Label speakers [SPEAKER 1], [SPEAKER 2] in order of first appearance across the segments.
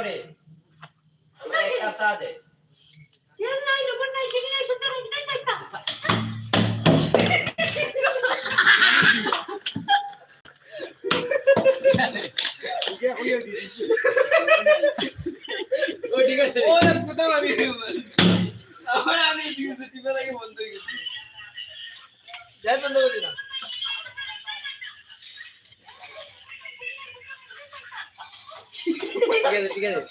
[SPEAKER 1] ওরে একটা চা দে
[SPEAKER 2] কেন নাই লোক নাই কিনি নাই তো নাই নাই নাই
[SPEAKER 1] ও ঠিক আছে
[SPEAKER 3] ওরে কোথা ভাবি আমার আমি ডিউটি টিপে লাগে বন্ধ হয়ে গেছে যাই বন্ধ
[SPEAKER 1] ঠিক আছে ঠিক আছে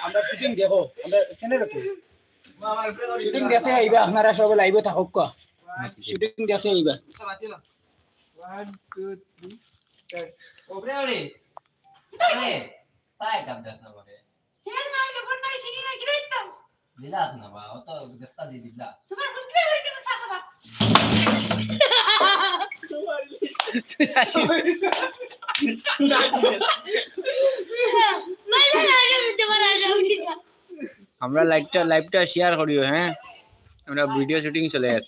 [SPEAKER 4] আমরা শুটিং দেখো আপনারা সব লাইভে থাকুক শুটিং দেখতে আইবা।
[SPEAKER 1] ওরে ওরে তাই কাম যাস না বলে
[SPEAKER 2] কেন নাই লোক নাই কিনি নাই কিনি তো
[SPEAKER 1] দিলাস না বা ও তো দেখতা দি দিলা
[SPEAKER 2] তোমার বুঝতে হইছে না সাকা
[SPEAKER 4] আমরা লাইভটা লাইভটা শেয়ার করিও হ্যাঁ আমরা ভিডিও শুটিং চলে আর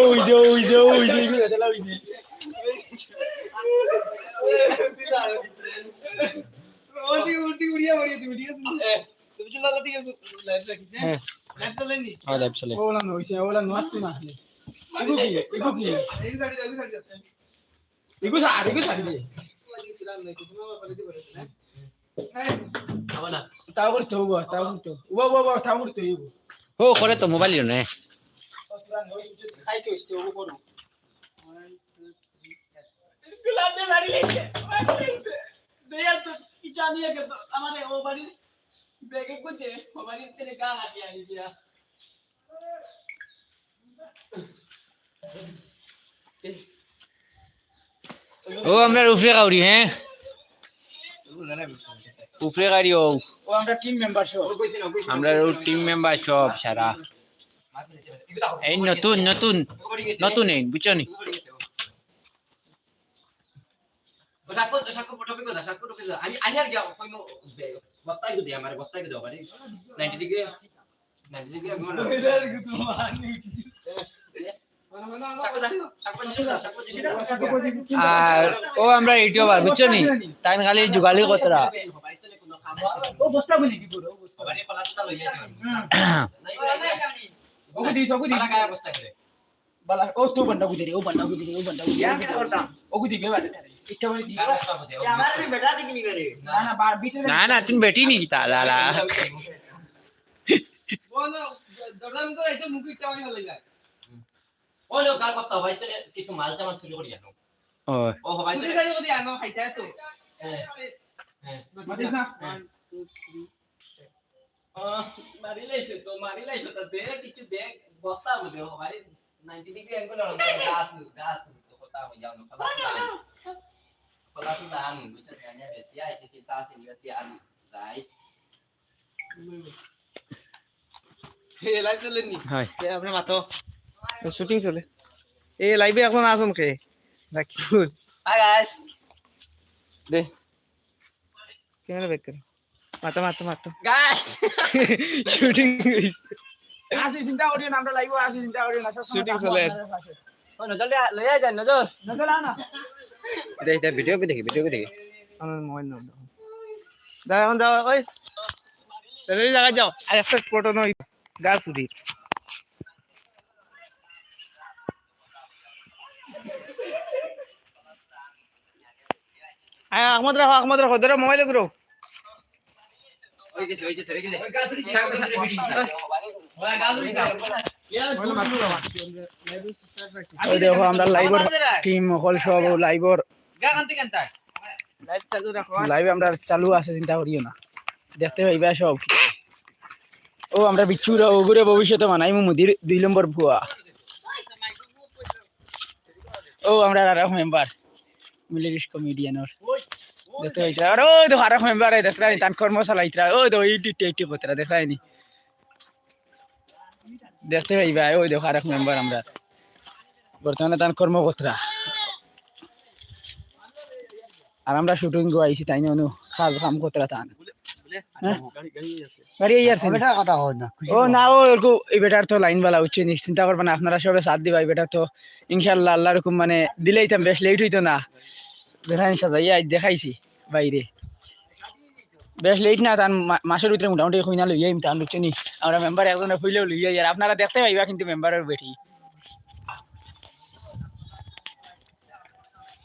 [SPEAKER 4] ওই যে ওই যে ওই যে এগুলো চালা ওই যে
[SPEAKER 3] ওটি উল্টি উড়িয়া উড়িয়া তুমি ঠিক আছে তুমি
[SPEAKER 4] হ্যাঁ। হ্যাঁ লাইভ চলে। ওলা নইছে ওলা নষ্ট না এগো কি এগো কি করতে উবা উবা উবা তাও করতে হইব
[SPEAKER 5] ও
[SPEAKER 3] আমারে
[SPEAKER 5] উপরে কাউরি হ্যাঁ উপরে গাড়ি ও
[SPEAKER 4] ও আমরা টিম মেম্বার সব
[SPEAKER 5] আমরা টিম মেম্বার সব সারা এই নতুন নতুন নতুন এই বুঝছ নি
[SPEAKER 1] আমি আমি আর যাও কইনো বস্তায় গো দে আমার বস্তায় গো দাও বাড়ি 90 ডিগ্রি 90 ডিগ্রি গো না
[SPEAKER 3] এদার গুতো মানি
[SPEAKER 1] সাকো দা সাকো দিছিলা সাকো দিছিলা
[SPEAKER 5] আর ও আমরা ইউটিউবার বুঝছ নি তাই খালি যুগালি কতরা
[SPEAKER 4] ও বস্তা বলি কি করো ও বস্তা
[SPEAKER 1] বাড়ি পলাটা লই যাই
[SPEAKER 4] ওকে দিস ওকে দিস
[SPEAKER 1] পালা গায় বস্তা করে
[SPEAKER 4] বালা ও তো বন্ডা গুদে রে ও বন্ডা গুদে রে ও বন্ডা গুদে রে ওকে
[SPEAKER 1] করে
[SPEAKER 4] না বার বিতে
[SPEAKER 5] না না তুমি বেটি নি তা
[SPEAKER 1] ভাই কিছু মাল চামাল চুরি করি জানো
[SPEAKER 5] ও
[SPEAKER 1] ও ভাই
[SPEAKER 3] তুই জানি কদি আনো খাইতা তো
[SPEAKER 1] হ্যাঁ হ্যাঁ মারি লাইছে তো মারি লাইছে তো দে কিছু দে বস্তা বুঝে ভাই 90 ডিগ্রি অ্যাঙ্গেল আর গাছ গাছ তো কথা হই যাও না জানি বেশি আইছে কি তাসে নিয়ে আমি যাই
[SPEAKER 3] হে লাইভ চলেনি
[SPEAKER 5] হয়
[SPEAKER 3] এ আপনি মাতো শুটিং চলে এ লাইভে এখন আসুন কে রাখিবুল
[SPEAKER 1] হাই গাইস
[SPEAKER 5] দে
[SPEAKER 3] ক্যামেরা ব্যাক করো মাতো মাতো মাতো
[SPEAKER 1] গাইস
[SPEAKER 3] শুটিং
[SPEAKER 4] আসি চিন্তা করিও না আমরা লাইভ আসি চিন্তা করিও না
[SPEAKER 3] Shooting চলে।
[SPEAKER 1] ও নজল লই আই যান নজল
[SPEAKER 4] নজর না
[SPEAKER 5] দে দে ভিডিও কে দেখি ভিডিও কে দেখি।
[SPEAKER 3] আমার মোবাইল নাও দাও। দাও এখন যাও ওই। তাহলে জায়গায় যাও আর একটা স্পট নয় গাছ শুধু আহমদ রাখো আহমদ রাখো ধরো মোবাইলে করো
[SPEAKER 1] ওই গেছে ওই গেছে ওই গেছে ওই গাছ সামনে সামনে ভিডিও
[SPEAKER 4] আমরা লাইভর টিম হল সব লাইভর
[SPEAKER 1] গা কান্তি কান্তা
[SPEAKER 3] লাইভ চালু রাখো
[SPEAKER 4] লাইভ আমরা চালু আছে চিন্তা করিও না। দেখতে পাইবা সব। ও আমরা বিচ্ছুর ওগুরে ভবিষ্যতে মানাই মুদির দুই নম্বর ভুয়া। ও আমরা আর মেম্বার মিলিরিশ কমেডিয়ানর দেখতে পাইছা? আর ওই দেখো আর মেম্বার দেখতে তান কর্মশালা ইতরা ওই দেখো ইটি টেটি পত্রা দেখাই নি দেখতে পাইবা ওই দেখো আর এক মেম্বার আমরা। বর্তমানে তান কর্মকর্তা। আর আমরা শুটিং গো আইছি, তাই অনু? কাজ কাম করতে তান। হ্যাঁ?
[SPEAKER 2] না,
[SPEAKER 4] ও না এই তো লাইন বালা চিন্তা না, আপনারা সবে সাথ দিবা, এই তো আল্লাহ রকম মানে দিলেই তো বেশ লেট হইতো না। দেখাইছি বাইরে। বেশ লেট না তার মাসের ভিতরে মোটামুটি কইনা লইয়া আমি তান নি। আমরা মেম্বার একজনে হইলেও লইয়া আর আপনারা দেখতে পাইবা কিন্তু মেম্বারের বেটি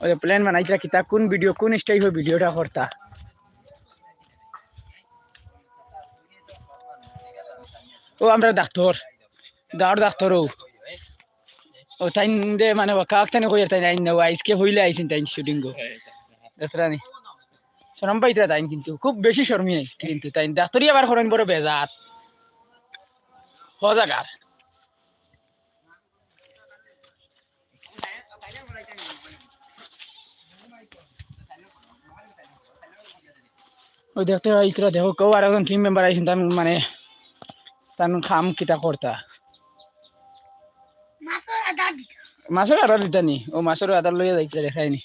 [SPEAKER 4] ওই প্ল্যান বানাইছিলা কিতা কোন ভিডিও কোন স্টাইল ভিডিওটা করতা ও আমরা ডাক্তার গাঁর ডাক্তার ও। ও তাই দে মানে কাক তানে কই তাই আইন আইসকে হইলে আইছেন তাই শুটিং গো দেখরানি শরম পাইতরা তাই কিন্তু। খুব বেশি শর্মি কিন্তু তাই ডাক্তারি আবার করেন বড় বেজাত। হজাগার ওই দেখতে ইতরা দেখো কেউ আর একজন টিম মেম্বার আইছেন তার মানে তার খাম কিতা করতা
[SPEAKER 2] মাছের
[SPEAKER 4] আদার দিতা নি? ও মাছের আদার লইয়া যাইতে দেখাই নি?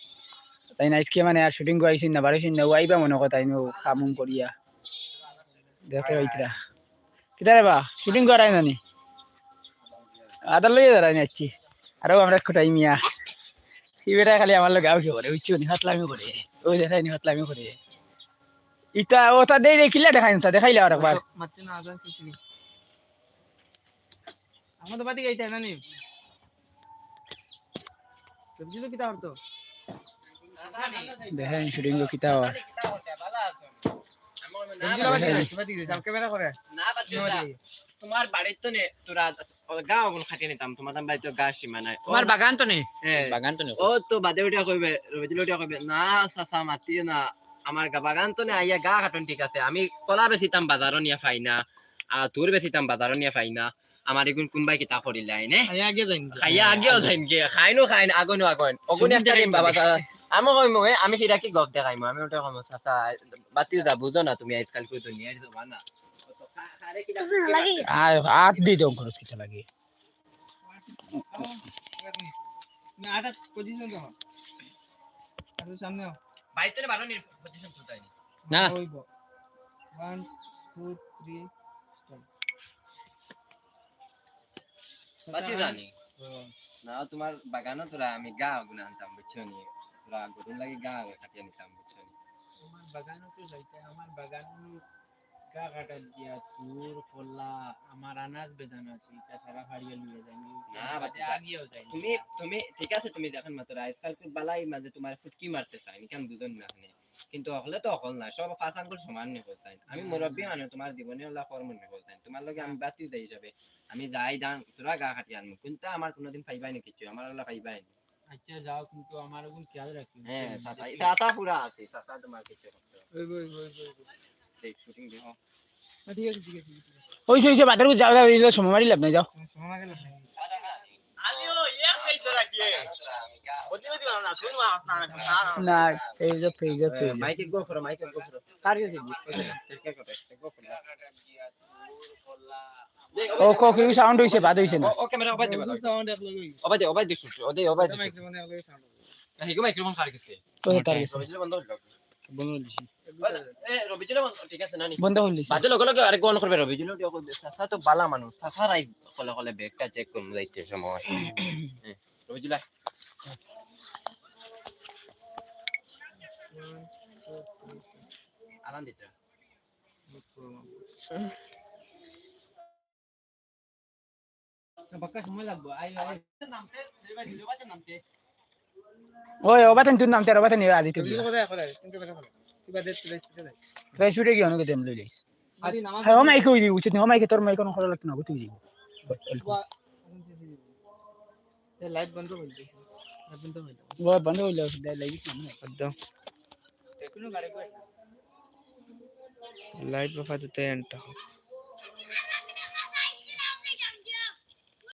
[SPEAKER 4] তাই না? আজকে মানে আর শুটিং আইসিন না বাড়াইছেন না আইবা মনে কথা ও খামুম করিয়া। দেখতে পাইতরা কিতা রে বা শুটিং করাই না নি আদার লইয়া দাঁড়াই নি আছি আরও আমরা কোটাই মিয়া এই বেটা খালি আমার লোক আউকে করে উচ্চ নি? হাতলামি করে। ওই দেখাই নি হাতলামি করে। ইটা ও তা দেই দেখিলে দেখাই না দেখাইলে আর একবার।
[SPEAKER 3] মারতে না আজান শেষ হয়ে আমাদের বাড়ি গাইতে না সবজি তো কিতা
[SPEAKER 4] দেখাই শুটিং কিতা হয়
[SPEAKER 1] তোমার বাড়ির তো নে তোরা গাঁও কোন খাটিয়ে নিতাম তোমার বাড়ি গা সীমা নাই
[SPEAKER 5] তোমার বাগান তো নেই
[SPEAKER 1] হ্যাঁ
[SPEAKER 5] বাগান তো নেই।
[SPEAKER 1] ও তো বাদে উঠিয়া কইবে রবিদিল উঠিয়া কইবে না চাচা মাতিও না আমার গা বাগান তো নে আইয়া গা কাটন ঠিক আছে। আমি কলা বেচিতাম বাজারও নিয়া পাই না আর তোর বেচিতাম বাজারও নিয়া পাই না। আমার এগুন কোনবাই কিতা করিলে আইনে?
[SPEAKER 3] আগে আগে যাই
[SPEAKER 1] খাইয়া আগেও যাইন গে খাইনো খাইন আগনো আগন অগুন একটা বাবা আমি কইম এ, আমি ফিরা কি গপ দেখাইমু আমি ওটা কইম চাচা বাতিও যা বুঝো না তুমি আজকাল কই দুনিয়ার জমা না।
[SPEAKER 2] লাগে
[SPEAKER 4] আর হাত দি দম খরচ লাগে।
[SPEAKER 3] না। আটা পজিশন তো আর সামনে
[SPEAKER 1] বাইতে বারো নির পজিশন তুলতাই
[SPEAKER 5] না
[SPEAKER 3] হইব 1 2 3
[SPEAKER 1] বাতি জানি। না তোমার বাগানও তোরা আমি গা আগুন আনতাম বুঝছ নি? লাগি গা কাটিয়ে নিতাম বুঝছ? নি
[SPEAKER 5] আমার বাগানও তো যাইতে আমার বাগান গা দিয়া কলা আমার আনাজ বেদানা আছে এটা সারা ফাড়িয়ে যাই
[SPEAKER 1] না, বাচ্চা।
[SPEAKER 5] আগিয়েও যাই
[SPEAKER 1] তুমি তুমি ঠিক আছে তুমি দেখেন মাত্র আজকাল তো বালাই মাঝে তোমার ফুটকি মারতে চাই কেন বুঝুন না কিন্তু অকলে তো অকল না সব পাঁচ আঙ্গুল সমান বলতেন আমি মুরব্বী মানে তোমার জীবনে হলা কর্ম নেই বলতেন তোমার লগে আমি বাতিও দেই যাবে আমি যাই যান তোরা গা কাটি আনব কিন্তু আমার কোনোদিন পাইবাই না কিছু আমার হলা পাইবাই না।
[SPEAKER 5] আচ্ছা যাও কিন্তু আমার এখন খেয়াল রাখি
[SPEAKER 1] হ্যাঁ চাচা পুরা আছে চাচা তোমার কিছু
[SPEAKER 3] হইব
[SPEAKER 1] দেখ শুটিং দেখো।
[SPEAKER 3] ঠিক আছে ঠিক আছে
[SPEAKER 4] ওইসে ওইসে বাজার যাও যাও সময় মারি লাভ নাই যাও।
[SPEAKER 3] সময় গেল
[SPEAKER 1] আমিও এক খাইতে রাখি বদি বদি না শুন
[SPEAKER 4] না পেজ পেজ পেজ
[SPEAKER 1] মাইকে গো করো মাইকে গো করো
[SPEAKER 4] কার গেছে
[SPEAKER 1] চেক করে গো করো
[SPEAKER 4] ও কো কি সাউন্ড হইছে বাদ হইছে না।
[SPEAKER 1] ও ক্যামেরা ওবাই দেবা
[SPEAKER 3] সাউন্ড এক লগে
[SPEAKER 1] ওবাই দে ওবাই দে শুট ওদে ওবাই দে
[SPEAKER 3] মাইক্রোফোন এক লগে সাউন্ড
[SPEAKER 1] হিগো মাইক্রোফোন খার গেছে
[SPEAKER 4] তো তার গেছে
[SPEAKER 1] বন্ধ হলো
[SPEAKER 4] বন্ধ দিছি
[SPEAKER 1] এ রবিজলে বন্ধ ঠিক আছে নানি।
[SPEAKER 4] বন্ধ হইলি
[SPEAKER 1] বাজে লগে লগে আরেক অন করবে রবিজলে দিও কই সাসা তো বালা মানুষ সাসা রাই কলে কলে ব্যাগটা চেক করুম যাইতে সময়। রবিজলে আরাম
[SPEAKER 4] ওই ওবাতেন তুই নাম তেরো বাতেন আদি তুই ফ্রেশ ভিডিও কি অনুকে দেম লই লইস হ্যাঁ ও মাইক হই উচিত ও মাইকে তোর মাইক কোন খরা লাগতো না তুই দিবি
[SPEAKER 3] লাইট বন্ধ দে লাইট বন্ধ দে
[SPEAKER 4] ও বন্ধ হইল লাইভ না
[SPEAKER 3] একদম
[SPEAKER 5] কোনো গাড়ি কই
[SPEAKER 3] লাইট বাফা দিতে এন্টা